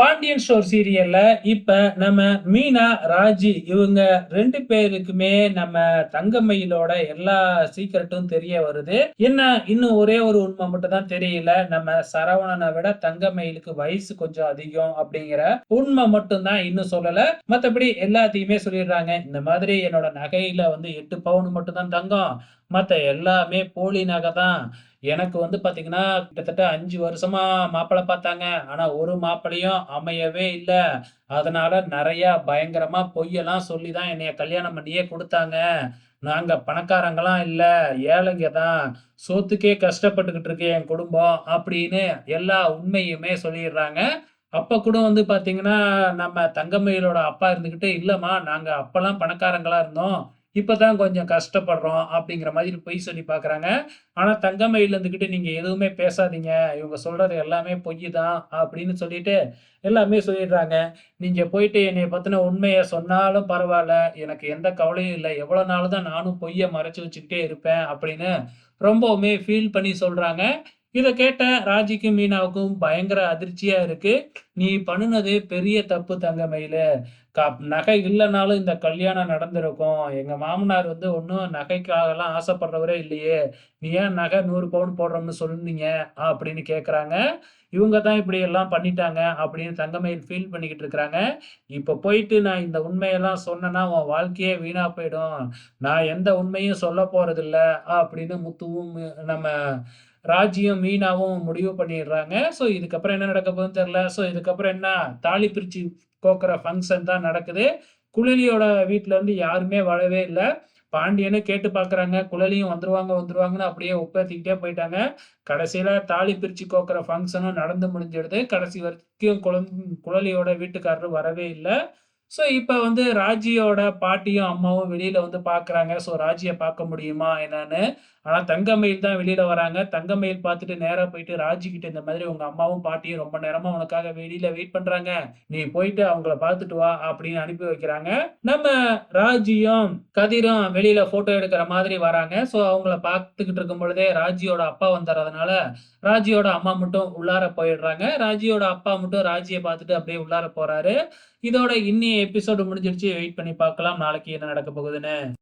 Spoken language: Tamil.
பாண்டியன் ஸ்டோர் சீரியல்ல இப்ப நம்ம மீனா, ராஜி இவங்க ரெண்டு பேருக்குமே நம்ம தங்கமயிலோட எல்லா சீக்கிரட்டும் தெரிய வருது. என்ன இன்னும் ஒரே ஒரு உண்மை மட்டும் தான் தெரியல. நம்ம சரவணனை விட தங்கமயிலுக்கு வயசு கொஞ்சம் அதிகம் அப்படிங்கிற உண்மை மட்டும் தான் இன்னும் சொல்லல. மத்தபடி எல்லாத்தையுமே சொல்லிடுறாங்க. இந்த மாதிரி என்னோட நகையில வந்து எட்டு பவுன் மட்டும் தான் தங்கம். மற்ற எல்லாமே போலி நகை தான். எனக்கு வந்து பார்த்தீங்கன்னா, கிட்டத்தட்ட அஞ்சு வருஷமா மாப்பிள்ளை பார்த்தாங்க. ஆனால் ஒரு மாப்பிள்ளையும் அமையவே இல்லை அதனால நிறையா பயங்கரமா பொய்யெல்லாம் சொல்லி தான் என்னைய கல்யாணம் பண்ணியே கொடுத்தாங்க நாங்கள் பணக்காரங்களாம் இல்லை ஏழைங்க தான். சொத்துக்கே கஷ்டப்பட்டுக்கிட்டு இருக்கு என் குடும்பம். அப்படின்னு எல்லா உண்மையுமே சொல்லிடுறாங்க. அப்போ கூட வந்து பார்த்தீங்கன்னா, நம்ம தங்கமயிலோட அப்பா இருந்துக்கிட்டு இல்லைம்மா நாங்கள் அப்போல்லாம் பணக்காரங்களாக இருந்தோம். இப்போதான் கொஞ்சம் கஷ்டப்படுறோம்." அப்படிங்கிற மாதிரி பொய் சொல்லி பார்க்குறாங்க. ஆனால் தங்கமயில் நீங்கள் எதுவுமே பேசாதீங்க. இவங்க சொல்கிறது எல்லாமே பொய் தான்." அப்படின்னு சொல்லிட்டு எல்லாமே சொல்லிடுறாங்க. நீங்கள் போயிட்டு என்னை பற்றின உண்மையை சொன்னாலும் பரவாயில்ல எனக்கு எந்த கவலையும் இல்லை எவ்வளோ நாள் தான் நானும் பொய்யை மறைச்சு வச்சுக்கிட்டே இருப்பேன்." அப்படின்னு ரொம்பவுமே ஃபீல் பண்ணி சொல்கிறாங்க இதை கேட்ட ராஜிக்கும், மீனாவுக்கும் பயங்கர அதிர்ச்சியா இருக்கு. "நீ பண்ணுனது பெரிய தப்பு தங்கமயில க நகை இல்லைனாலும் இந்த கல்யாணம் நடந்திருக்கும். எங்க மாமனார் வந்து ஒன்றும் நகைக்காகலாம் ஆசைப்படுறவரே இல்லையே. நீ ஏன் நகை நூறு பவுன் போடுறோம்னு சொன்னீங்க?" அப்படின்னு கேட்குறாங்க. இவங்க தான் இப்படி எல்லாம் பண்ணிட்டாங்க அப்படின்னு தங்கமயில் ஃபீல் பண்ணிக்கிட்டு இருக்கிறாங்க. இப்போ போயிட்டு நான் இந்த உண்மையெல்லாம் சொன்னேன்னா, உன் வாழ்க்கையே வீணா போயிடும். நான் எந்த உண்மையும் சொல்லப் போறதில்ல." அப்படின்னு முத்துவும், நம்ம ராஜ்யம் மீனாவும் முடிவு பண்ணிடுறாங்க. ஸோ இதுக்கப்புறம் என்ன நடக்க போகுதுன்னு தெரில ஸோ இதுக்கப்புறம் என்ன தாலி பிரிச்சு போக்குற ஃபங்க்ஷன் தான் நடக்குது. குழலியோட வீட்டில் வந்து யாருமே வரவே இல்லை பாண்டியனு கேட்டு பார்க்குறாங்க. குழலியும் வந்துருவாங்க வந்துருவாங்கன்னு அப்படியே ஒப்பேத்திக்கிட்டே போயிட்டாங்க. கடைசியில் தாலி பிரித்து கோக்குற ஃபங்க்ஷனும் நடந்து முடிஞ்சிடுது. கடைசி வரைக்கும் குழந் குழலியோட வீட்டுக்காரரும் வரவே இல்லை ஸோ இப்போ வந்து ராஜியோட பாட்டியும், அம்மாவும் வெளியில வந்து பார்க்குறாங்க. ஸோ ராஜியை பார்க்க முடியுமா என்னன்னு. ஆனா தங்கமயில் தான் வெளியில வராங்க. தங்கமயில் பார்த்துட்டு நேரா போயிட்டு ராஜிக்கிட்ட இந்த மாதிரி "உங்க அம்மாவும், பாட்டியும் ரொம்ப நேரமாக உனக்காக வெளியில வெயிட் பண்றாங்க. நீ போயிட்டு அவங்கள பார்த்துட்டு வா." அப்படின்னு அனுப்பி வைக்கிறாங்க. நம்ம ராஜியும், கதிரும் வெளியில ஃபோட்டோ எடுக்கிற மாதிரி வராங்க. ஸோ அவங்கள பார்த்துக்கிட்டு இருக்கும் பொழுதே ராஜியோட அப்பா வந்துடுறதுனால ராஜியோட அம்மா மட்டும் உள்ளார போயிடுறாங்க. ராஜியோட அப்பா மட்டும் ராஜியை பார்த்துட்டு அப்படியே உள்ளார போறாரு. இதோட இன்னைய எபிசோடு முடிஞ்சிருச்சு. வெயிட் பண்ணி பார்க்கலாம். நாளைக்கு என்ன நடக்க போகுதுன்னு.